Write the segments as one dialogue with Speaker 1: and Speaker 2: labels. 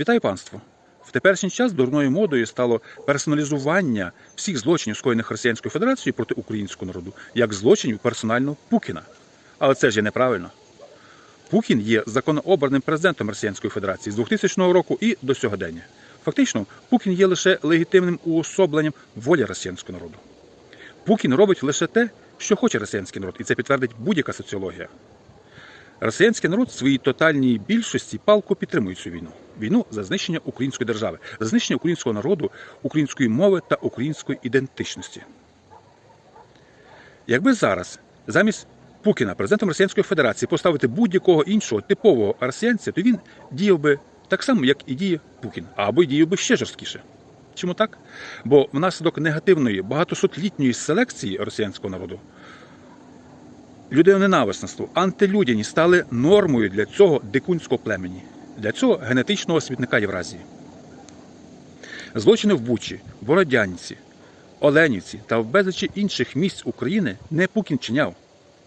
Speaker 1: Вітаю панство! В теперішній час дурною модою стало персоналізування всіх злочинів, скоєних Росіянською Федерацією проти українського народу, як злочинів персонально Пукіна. Але це ж є неправильно. Пукін є законообраним президентом Росіянської Федерації з 2000 року і до сьогодення. Фактично, Пукін є лише легітимним уособленням волі росіянського народу. Пукін робить лише те, що хоче росіянський народ, і це підтвердить будь-яка соціологія. Росіянський народ в своїй тотальній більшості палко підтримує цю війну. Війну за знищення української держави, за знищення українського народу, української мови та української ідентичності. Якби зараз замість Пукіна, президентом Росіянської Федерації, поставити будь-якого іншого типового росіянця, то він діяв би так само, як і діє Пукін, або й діяв би ще жорсткіше. Чому так? Бо внаслідок негативної багатосотлітньої селекції росіянського народу людиноненависництво, антилюдяність стали нормою для цього дикунського племені, для цього генетичного світника Євразії. Злочини в Бучі, Бородянці, Оленівці та в безлічі інших місць України не Пукін чиняв.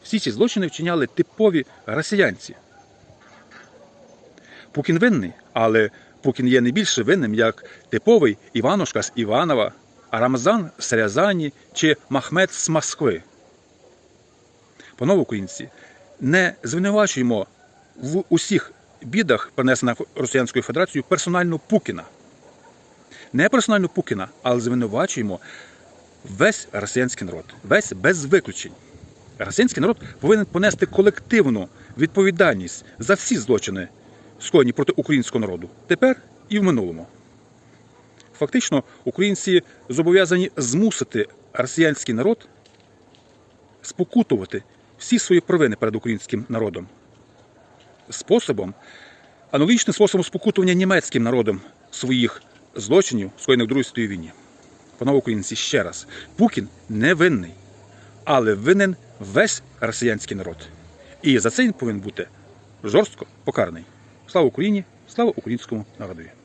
Speaker 1: Всі ці злочини вчиняли типові росіянці. Пукін винний, але Пукін є не більше винним, як типовий Іванушка з Іванова, Рамзан з Рязані чи Махмед з Москви. Панове українці, не звинувачуємо в усіх бідах, принесених Росіянською Федерацією, персонально Пукіна. Не персонально Пукіна, але звинувачуємо весь росіянський народ, весь без виключень. Росіянський народ повинен понести колективну відповідальність за всі злочини, скоєні проти українського народу, тепер і в минулому. Фактично, українці зобов'язані змусити росіянський народ спокутувати всі свої провини перед українським народом. Способом, аналогічним способом спокутування німецьким народом своїх злочинів, скоєних в Другій світовій війні. Панове українці, ще раз, Пукін не винний, але винен весь росіянський народ. І за це він повинен бути жорстко покараний. Слава Україні! Слава українському народові!